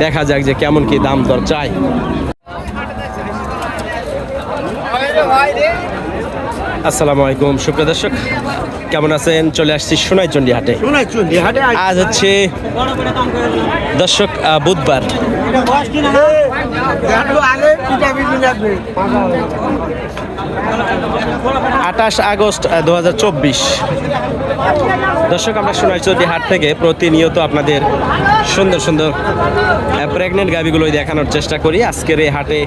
দেখা যাক যে কেমন কি দাম দর চাই। আসসালামু আলাইকুম সুপ্রিয় দর্শক কেমন আছেন? চলে আসছি সোনাইচন্ডী হাটে আজ হচ্ছে দর্শক আহ, বুধবার। আঠাশ আগস্ট দু হাজার চব্বিশ। দর্শক, আমরা সোনাইচন্ডী হাট থেকে প্রতিনিয়ত আপনাদের সুন্দর সুন্দর প্রেগনেন্ট গাভিগুলোই দেখানোর চেষ্টা করি। আজকের এই হাটে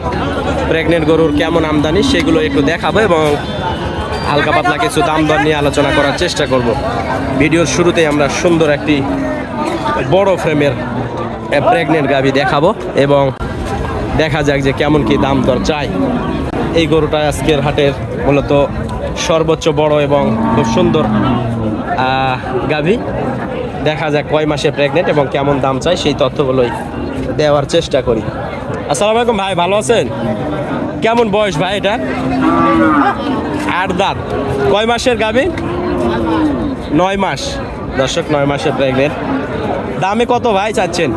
প্রেগনেন্ট গরুর কেমন আমদানি সেগুলো একটু দেখাবো এবং হালকা পাতলা কিছু দাম দর নিয়ে আলোচনা করার চেষ্টা করব। ভিডিওর শুরুতে আমরা সুন্দর একটি বড় ফ্রেমের প্রেগনেন্ট গাভি দেখাবো এবং দেখা যাক যে কেমন কি দাম দর চাই। এই গরুটা আজকের হাটের মূলত সর্বোচ্চ বড় এবং খুব সুন্দর গাভী। দেখা যাক কয় মাসে প্রেগনেন্ট এবং কেমন দাম চাই সেই তথ্যগুলোই দেওয়ার চেষ্টা করি। আসসালামু আলাইকুম ভাই, ভালো আছেন? কেমন বয়স ভাই এটা? আট দাঁত। কয় মাসের গাভী? নয় মাস। দর্শক, নয় মাসের প্রেগনেন্ট দামে কত ভাই চাচ্ছেন?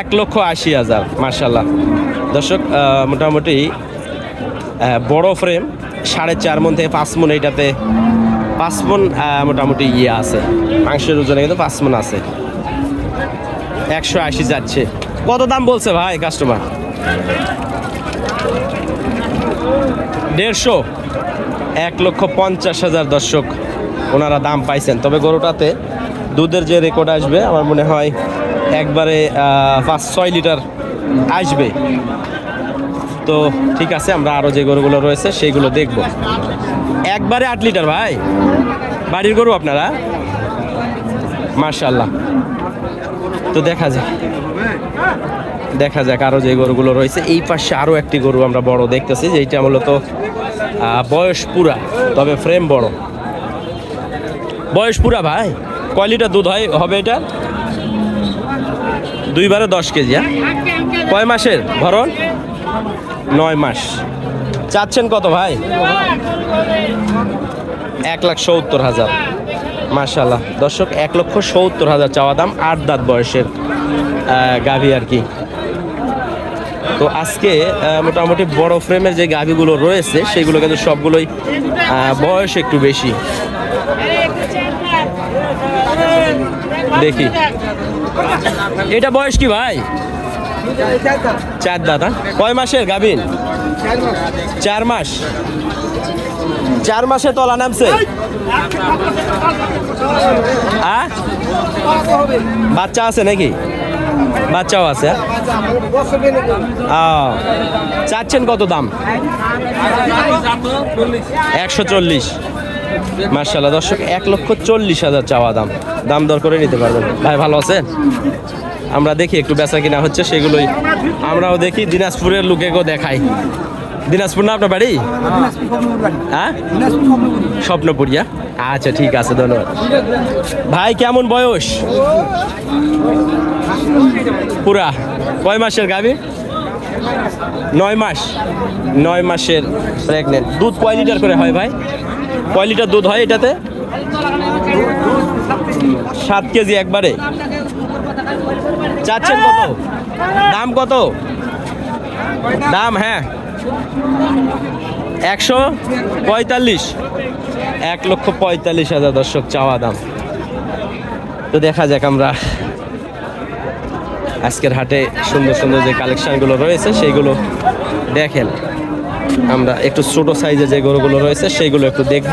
এক লক্ষ আশি হাজার মার্শাল্লাহ দর্শক মোটামুটি বড় ফ্রেম সাড়ে চার মন থেকে পাঁচ মন এইটাতে, পাঁচ মন মোটামুটি ইয়ে আছে। মাংসের ওজনে কিন্তু পাঁচ মন আছে। একশো আশি যাচ্ছে। কত দাম বলছে ভাই কাস্টমার দেড়শো। এক লক্ষ পঞ্চাশ হাজার দর্শক ওনারা দাম পাইছেন। তবে গরুটাতে দুধের যে রেকর্ড আসবে, আমার মনে হয় একবারে পাঁচ ছয় লিটার আসবে। তো ঠিক আছে, আমরা আরও যে গরুগুলো রয়েছে সেইগুলো দেখব। একবারে আট লিটার ভাই। বাড়ির গরু আপনারা? মার্শাল্লাহ তো দেখা যাক। দেখা যাক আরও যে গরুগুলো রয়েছে। এই পাশে আরও একটি গরু আমরা বড় দেখতেছি যেটা মূলত বয়স পুরা, তবে ফ্রেম বড়। বয়স পুরা ভাই? কয় লিটার দুধ হয়, হবে এটা? দুইবারে দশ কেজি হ্যাঁ? কয় মাসের ভরণ? নয় মাস। চাচ্ছেন কত ভাই? এক লাখ সত্তর হাজার। মার্শাল্লাহ দর্শক, এক লক্ষ সত্তর হাজার চাওয়া দাম, আট দাঁত বয়সের গাভী আর কি। তো আজকে মোটামুটি বড় ফ্রেমের যে গাভীগুলো রয়েছে, সেগুলো কিন্তু সবগুলোই বয়স একটু বেশি। দেখি। এটা বয়স কি ভাই? চার দাদা কয় মাসের গাভিন? চার মাস। চার মাসে তলা নামছে? হ্যাঁ? বাচ্চা আছে নাকি? বাচ্চাও আছে ও, চাচ্ছেন কত দাম? একশো চল্লিশ। মার্শাল্লাহ দর্শক এক লক্ষ চল্লিশ হাজার চাওয়া দাম। দাম দর করে নিতে পারবেন। ভাই ভালো আছেন? আমরা দেখি একটু বেচা কিনা হচ্ছে সেগুলোই। আমরাও দেখি, দিনাজপুরের লোকেকেও দেখাই। দিনাজপুর না আপনার বাড়ি? হ্যাঁ? স্বপ্নপুরিয়া আচ্ছা ঠিক আছে, ধন্যবাদ। ভাই, কেমন বয়স? পুরা। কয় মাসের গাবি? নয় মাস। নয় মাসের প্রেগনেন্ট দুধ কয় লিটার করে হয় ভাই? কয় লিটার দুধ হয় এটাতে? সাত কেজি একবারে? চাচ্ছেন কত? দাম কত? দাম হ্যাঁ। একশো পঁয়তাল্লিশ। এক লক্ষ পঁয়তাল্লিশ হাজার দর্শক চাওয়া দাম। তো দেখা যাক আমরা আজকের হাটে সুন্দর সুন্দর যে কালেকশানগুলো রয়েছে, সেইগুলো দেখেন। আমরা একটু ছোট সাইজে যে গরুগুলো রয়েছে, সেইগুলো একটু দেখব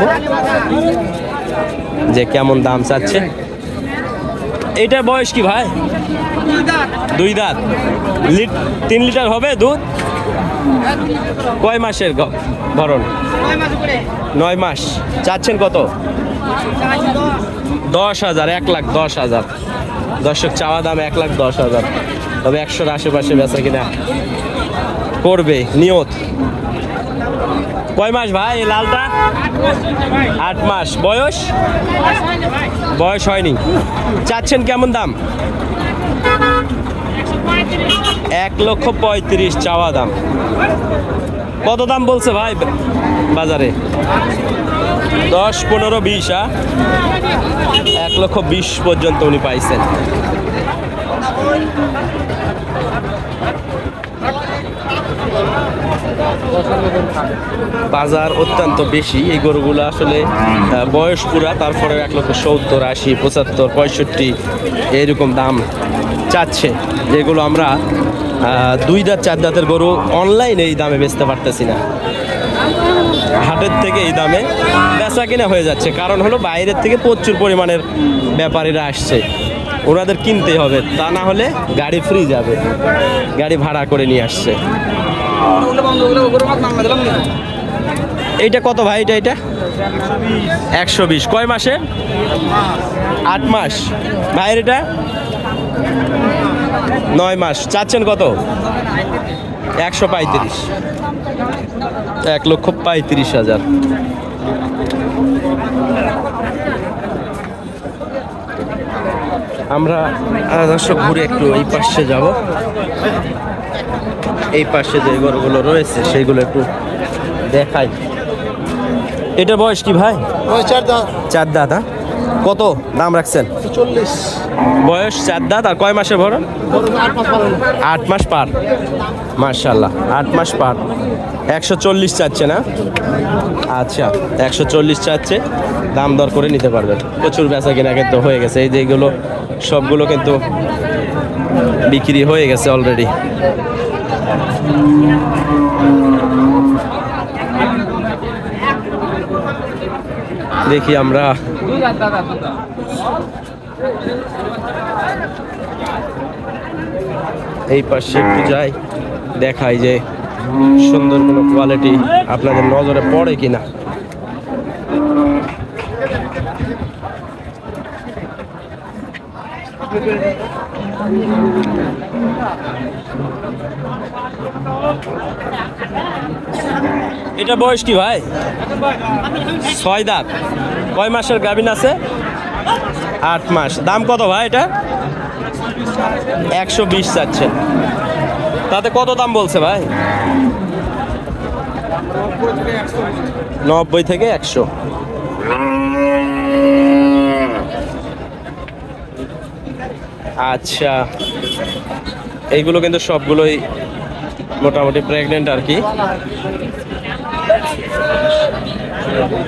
যে কেমন দাম চাচ্ছে। এইটার বয়স কি ভাই? দুই দাঁত। তিন লিটার হবে দুধ? কয় মাসের ভরণ? নয় মাস। চাচ্ছেন কত? দশ হাজার, এক লাখ দশ হাজার। দর্শক, চাওয়া দাম এক লাখ দশ হাজার। তবে একশোর আশেপাশে বেচা কিনা করবে, নিয়ত। কয় মাস ভাই এই লালটা? আট মাস। বয়স? বয়স হয়নি। চাচ্ছেন কেমন দাম? এক লক্ষ পঁয়ত্রিশ চাওয়া দাম। কত দাম বলছে ভাই বাজারে? দশ, পনেরো, বিশ হ্যাঁ এক লক্ষ বিশ পর্যন্ত উনি পাইছেন। বাজার অত্যন্ত বেশি। এই গরুগুলো আসলে বয়স পুরা, তারপরে এক লক্ষ সত্তর, আশি, পঁচাত্তর, পঁয়ষট্টি, এইরকম দাম চাচ্ছে। যেগুলো আমরা দুই দাঁত, চার দাঁতের গরু অনলাইনে এই দামে বেচতে পারতেছি না। হাটের থেকে এই দামে বেচা কিনা হয়ে যাচ্ছে। কারণ হলো বাইরের থেকে প্রচুর পরিমাণের ব্যাপারীরা আসছে। ওনাদের কিনতে হবে, তা না হলে গাড়ি ফ্রি যাবে। গাড়ি ভাড়া করে নিয়ে আসছে। এইটা কত ভাই এটা এটা? একশো বিশ। কয় মাসে? আট মাস। ভাইয়ের এটা? নয় মাস। চাচ্ছেন কত? একশো পঁয়ত্রিশ। এক লক্ষ পঁয়ত্রিশ হাজার। আমরা আহ, দর্শক ঘুরে একটু এই পাশে যাব। এই পাশে যে গরুগুলো রয়েছে সেইগুলো একটু দেখাই। এটা বয়স কি ভাই? চার দাঁত। চার দাঁত হ্যাঁ? কত দাম রাখছেন? চল্লিশ। বয়স চার দাঁত আর কয় মাসে ভরণ? আট মাস আট মাস পার। মার্শাল্লাহ আট মাস পার। একশো চল্লিশ চাচ্ছে না? আচ্ছা একশো চল্লিশ চাচ্ছে। দাম দর করে নিতে পারবেন। প্রচুর বেচা কেনা কিন্তু হয়ে গেছে। এই যেগুলো সবগুলো কিন্তু বিক্রি হয়ে গেছে অলরেডি দেখি আমরা। এই পাশে একটু যাই, দেখাই যে সুন্দর কোনো কোয়ালিটি আপনাদের নজরে পড়ে কিনা। এটা বয়স কি ভাই? ছয় দাঁত। কয় মাসের গাভিন আছে? আট মাস। দাম কত ভাই এটা? একশো বিশ চাচ্ছেন তাতে কত দাম বলছে ভাই? নব্বই থেকে একশো। আচ্ছা। এইগুলো কিন্তু সবগুলোই মোটামুটি প্রেগনেন্ট আর কি।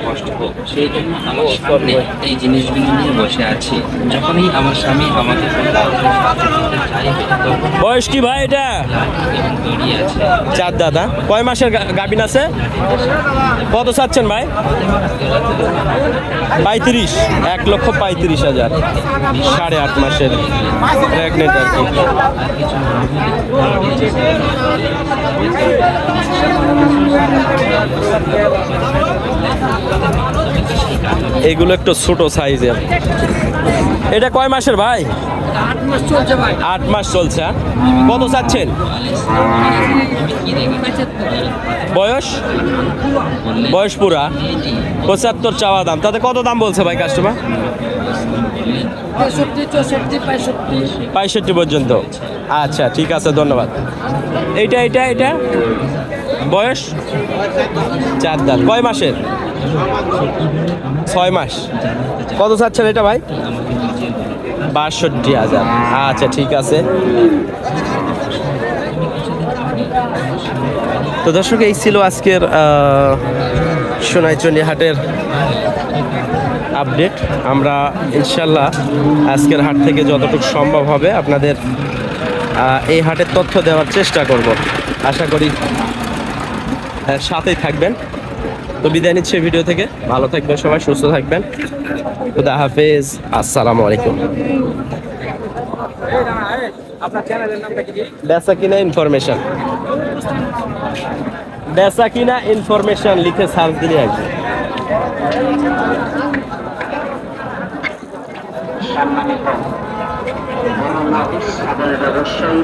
কষ্ট। হোক সেই জন্য আমার সামনে এই জিনিসগুলো নিয়ে বসে আছি। যখনই আমার স্বামী আমাকে বয়স কি ভাই এটা? চার দাদা কয় মাসের গা- গাভিন আছে? কত চাচ্ছেন ভাই? পঁয়ত্রিশ এক লক্ষ পঁয়ত্রিশ হাজার। সাড়ে আট মাসের প্রেগনেন্ট আর কি। এইগুলো একটু ছোট সাইজের। এটা কয় মাসের ভাই? আট মাস চলছে হ্যাঁ? কত চাচ্ছেন? বয়স? বয়স পুরা? পঁচাত্তর চাওয়া দাম। তাতে কত দাম বলছে ভাই কাস্টমার পঁয়ষট্টি পর্যন্ত। আচ্ছা ঠিক আছে, ধন্যবাদ। এইটা এইটা এটা বয়স? চার দাঁত। কয় মাসের? ছয় মাস। কত চাচ্ছেন এটা ভাই? বাষট্টি হাজার। আচ্ছা ঠিক আছে। তো দর্শক, এই ছিল আজকের সোনাইচন্ডী হাটের আপডেট। আমরা ইনশাল্লাহ আজকের হাট থেকে যতটুকু সম্ভব হবে আপনাদের এই হাটের তথ্য দেওয়ার চেষ্টা করব। আশা করি সাথেই থাকবেন। তো বিদায় নিচ্ছে ভিডিও থেকে। ভালো থাকবেন সবাই, সুস্থ থাকবেন। খুদা হাফেজ। আসসালামু আলাইকুম। বেচা কিনা ইনফরমেশন। বেচা কিনা ইনফরমেশন লিখে সার্চ দিলে আসবে। সাধারণ ব্যবসায়ী